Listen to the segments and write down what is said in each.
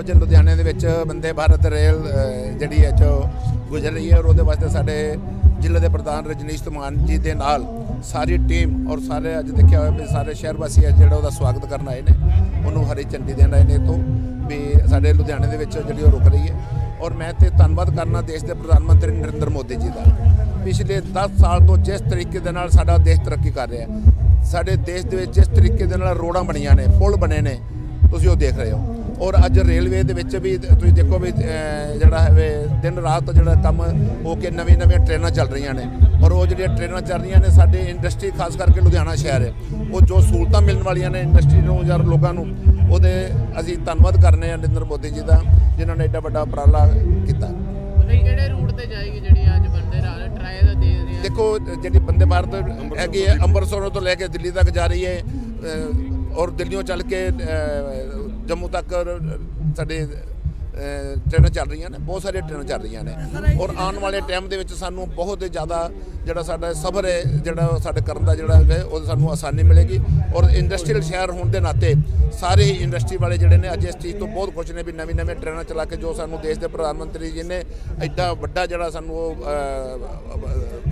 ਅੱਜ ਲੁਧਿਆਣੇ ਦੇ ਵਿੱਚ ਬੰਦੇ ਭਾਰਤ ਰੇਲ ਜਿਹੜੀ ਹੈ ਜੋ ਗੁਜ਼ਰ ਰਹੀ ਹੈ ਔਰ ਉਹਦੇ ਵਾਸਤੇ ਸਾਡੇ ਜ਼ਿਲ੍ਹੇ ਦੇ ਪ੍ਰਧਾਨ ਰਜਨੀਸ਼ ਧਮਾਨ ਜੀ ਦੇ ਨਾਲ ਸਾਰੀ ਟੀਮ ਔਰ ਸਾਰੇ ਅੱਜ ਦੇਖਿਆ ਹੋਇਆ ਵੀ ਸਾਰੇ ਸ਼ਹਿਰ ਵਾਸੀ ਹੈ ਜਿਹੜਾ ਉਹਦਾ ਸਵਾਗਤ ਕਰਨ ਆਏ ਨੇ। ਉਹਨੂੰ ਹਰੀ ਝੰਡੀ ਦੇਣ ਆਏ ਨੇ ਤੋਂ ਵੀ ਸਾਡੇ ਲੁਧਿਆਣੇ ਦੇ ਵਿੱਚ ਜਿਹੜੀ ਉਹ ਰੁਕ ਰਹੀ ਹੈ। ਔਰ ਮੈਂ ਤੇ ਧੰਨਵਾਦ ਕਰਨਾ ਦੇਸ਼ ਦੇ ਪ੍ਰਧਾਨ ਮੰਤਰੀ ਨਰਿੰਦਰ ਮੋਦੀ ਜੀ ਦਾ। ਪਿਛਲੇ 10 ਸਾਲ ਤੋਂ ਜਿਸ ਤਰੀਕੇ ਦੇ ਨਾਲ ਸਾਡਾ ਦੇਸ਼ ਤਰੱਕੀ ਕਰ ਰਿਹਾ ਹੈ, ਸਾਡੇ ਦੇਸ਼ ਦੇ ਵਿੱਚ ਜਿਸ ਤਰੀਕੇ ਦੇ ਨਾਲ ਰੋਡਾਂ ਬਣੀਆਂ ਨੇ, ਪੁਲ ਬਣੇ ਨੇ, ਤੁਸੀਂ ਉਹ ਦੇਖ ਰਹੇ ਹੋ। ਔਰ ਅੱਜ ਰੇਲਵੇ ਦੇ ਵਿੱਚ ਵੀ ਤੁਸੀਂ ਦੇਖੋ ਵੀ ਜਿਹੜਾ ਹੈ ਵੀ ਦਿਨ ਰਾਤ ਜਿਹੜਾ ਕੰਮ ਹੋ ਕੇ ਨਵੀਂ ਨਵੀਆਂ ਟ੍ਰੇਨਾਂ ਚੱਲ ਰਹੀਆਂ ਨੇ। ਔਰ ਉਹ ਜਿਹੜੀਆਂ ਟ੍ਰੇਨਾਂ ਚੱਲ ਰਹੀਆਂ ਨੇ ਸਾਡੇ ਇੰਡਸਟਰੀ ਖਾਸ ਕਰਕੇ ਲੁਧਿਆਣਾ ਸ਼ਹਿਰ ਹੈ ਉਹ ਜੋ ਸਹੂਲਤਾਂ ਮਿਲਣ ਵਾਲੀਆਂ ਨੇ ਇੰਡਸਟਰੀ ਨੂੰ ਜਾਂ ਲੋਕਾਂ ਨੂੰ ਉਹਦੇ ਅਸੀਂ ਧੰਨਵਾਦ ਕਰਨੇ ਆ ਨਰਿੰਦਰ ਮੋਦੀ ਜੀ ਦਾ ਜਿਨ੍ਹਾਂ ਨੇ ਐਡਾ ਵੱਡਾ ਉਪਰਾਲਾ ਕੀਤਾ। ਕਿਹੜੇ ਰੂਟ ਤੇ ਜਾਏਗੀ ਜਿਹੜੀ ਅੱਜ ਬੰਦੇ ਰਾਹ ਟਰਾਏ ਦਾ ਦੇ ਰਹੇ ਆ? ਦੇਖੋ ਜਿਹੜੀ ਬੰਦੇ ਭਾਰਤ ਹੈਗੀ ਹੈ ਅੰਮ੍ਰਿਤਸਰ ਤੋਂ ਲੈ ਕੇ ਦਿੱਲੀ ਤੱਕ ਜਾ ਰਹੀ ਹੈ ਔਰ ਦਿੱਲੀੋਂ ਚੱਲ ਕੇ ਜੰਮੂ ਤੱਕ ਸਾਡੇ ਟ੍ਰੇਨਾਂ ਚੱਲ ਰਹੀਆਂ ਨੇ, ਬਹੁਤ ਸਾਰੀਆਂ ਟ੍ਰੇਨਾਂ ਚੱਲ ਰਹੀਆਂ ਨੇ। ਔਰ ਆਉਣ ਵਾਲੇ ਟਾਈਮ ਦੇ ਵਿੱਚ ਸਾਨੂੰ ਬਹੁਤ ਹੀ ਜ਼ਿਆਦਾ ਜਿਹੜਾ ਸਾਡਾ ਸਫ਼ਰ ਹੈ, ਜਿਹੜਾ ਸਾਡੇ ਕਰਨ ਦਾ ਜਿਹੜਾ ਹੈ, ਉਹ ਸਾਨੂੰ ਆਸਾਨੀ ਮਿਲੇਗੀ। ਔਰ ਇੰਡਸਟਰੀਅਲ ਸ਼ਹਿਰ ਹੋਣ ਦੇ ਨਾਤੇ ਸਾਰੇ ਹੀ ਇੰਡਸਟਰੀ ਵਾਲੇ ਜਿਹੜੇ ਨੇ ਅੱਜ ਇਸ ਚੀਜ਼ ਤੋਂ ਬਹੁਤ ਖੁਸ਼ ਨੇ ਵੀ ਨਵੀਂ ਨਵੀਂ ਟ੍ਰੇਨਾਂ ਚਲਾ ਕੇ ਜੋ ਸਾਨੂੰ ਦੇਸ਼ ਦੇ ਪ੍ਰਧਾਨ ਮੰਤਰੀ ਜੀ ਨੇ ਐਡਾ ਵੱਡਾ ਜਿਹੜਾ ਸਾਨੂੰ ਉਹ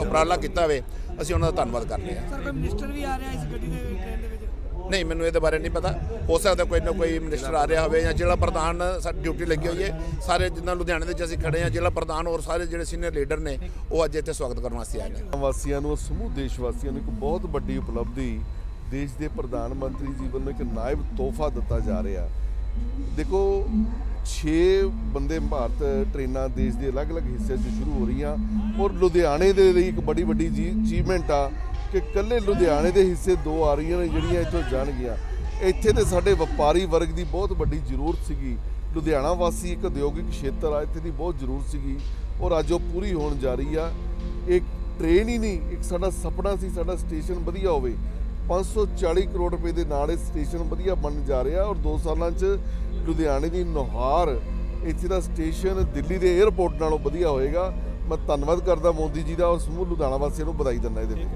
ਉਪਰਾਲਾ ਕੀਤਾ ਹੋਵੇ ਅਸੀਂ ਉਹਨਾਂ ਦਾ ਧੰਨਵਾਦ ਕਰਦੇ ਹਾਂ। ਸਰ, ਕੋਈ ਮਿਨਿਸਟਰ ਵੀ ਆ ਰਿਹਾ ਇਸ ਗੱਡੀ ਦੇ ਟ੍ਰੇਨ ਦੇ ਵਿੱਚ? ਨਹੀਂ, ਮੈਨੂੰ ਇਹਦੇ ਬਾਰੇ ਨਹੀਂ ਪਤਾ। ਹੋ ਸਕਦਾ ਕੋਈ ਨਾ ਕੋਈ ਮਿਨਿਸਟਰ ਆ ਰਿਹਾ ਹੋਵੇ ਜਾਂ ਜ਼ਿਲ੍ਹਾ ਪ੍ਰਧਾਨ ਸਾਡੀ ਡਿਊਟੀ ਲੱਗੀ ਹੋਈ ਹੈ। ਸਾਰੇ ਜਿੱਦਾਂ ਲੁਧਿਆਣੇ ਦੇ ਵਿੱਚ ਅਸੀਂ ਖੜੇ ਹਾਂ, ਜ਼ਿਲ੍ਹਾ ਪ੍ਰਧਾਨ ਔਰ ਸਾਰੇ ਜਿਹੜੇ ਸੀਨੀਅਰ ਲੀਡਰ ਨੇ, ਉਹ ਅੱਜ ਇੱਥੇ ਸਵਾਗਤ ਕਰਨ ਵਾਸਤੇ ਆਏ ਨੇ। ਵਾਸੀਆਂ ਨੂੰ, ਸਮੂਹ ਦੇਸ਼ ਵਾਸੀਆਂ ਨੂੰ ਇੱਕ ਬਹੁਤ ਵੱਡੀ ਉਪਲਬਧੀ ਦੇਸ਼ ਦੇ ਪ੍ਰਧਾਨ ਮੰਤਰੀ ਜੀ ਵੱਲੋਂ ਇੱਕ ਨਾਇਬ ਤੋਹਫਾ ਦਿੱਤਾ ਜਾ ਰਿਹਾ। ਦੇਖੋ 6 ਬੰਦੇ ਭਾਰਤ ਟ੍ਰੇਨਾਂ ਦੇਸ਼ ਦੇ ਅਲੱਗ-ਅਲੱਗ ਹਿੱਸਿਆਂ 'ਚ ਸ਼ੁਰੂ ਹੋ ਰਹੀਆਂ ਔਰ ਲੁਧਿਆਣੇ ਦੇ ਲਈ ਇੱਕ ਬੜੀ ਵੱਡੀ ਜੀ ਅਚੀਵਮੈਂਟ ਆ। ਕਿ ਕੱਲੇ ਲੁਧਿਆਣੇ ਦੇ ਹਿੱਸੇ ਦੋ ਆ ਰਹੀਆਂ ਨੇ ਜਿਹੜੀਆਂ ਇੱਥੋਂ ਜਾਣਗੀਆਂ। ਇੱਥੇ ਤੇ ਸਾਡੇ ਵਪਾਰੀ ਵਰਗ ਦੀ ਬਹੁਤ ਵੱਡੀ ਜ਼ਰੂਰਤ ਸੀਗੀ। ਲੁਧਿਆਣਾ ਵਾਸੀ ਇੱਕ ਉਦਯੋਗਿਕ ਖੇਤਰ ਆ, ਇੱਥੇ ਦੀ ਬਹੁਤ ਜ਼ਰੂਰਤ ਸੀਗੀ। ਔਰ ਅੱਜ ਉਹ ਪੂਰੀ ਹੋਣ ਜਾ ਰਹੀ ਆ। ਇੱਕ ਟ੍ਰੇਨ ਹੀ ਨਹੀਂ, ਇੱਕ ਸਾਡਾ ਸੁਪਨਾ ਸੀ, ਸਾਡਾ ਸਟੇਸ਼ਨ ਵਧੀਆ ਹੋਵੇ। 540 ਕਰੋੜ ਰੁਪਏ ਦੇ ਨਾਲ ਇਹ ਸਟੇਸ਼ਨ ਵਧੀਆ ਬਣਨ ਜਾ ਰਿਹਾ ਔਰ 2 ਸਾਲਾਂ 'ਚ ਲੁਧਿਆਣੇ ਦੀ ਨੁਹਾਰ ਇੱਥੇ ਦਾ ਸਟੇਸ਼ਨ ਦਿੱਲੀ ਦੇ 에ਅਰਪੋਰਟ ਨਾਲੋਂ ਵਧੀਆ ਹੋਏਗਾ। ਮੈਂ ਧੰਨਵਾਦ ਕਰਦਾ ਮੋਦੀ ਜੀ ਦਾ ਔਰ ਸਮੂਹ ਲੁਧਿਆਣਾ ਵਾਸੀਆਂ ਨੂੰ ਵਧਾਈ ਦਿੰਦਾ ਇਹਦੇ ਲਈ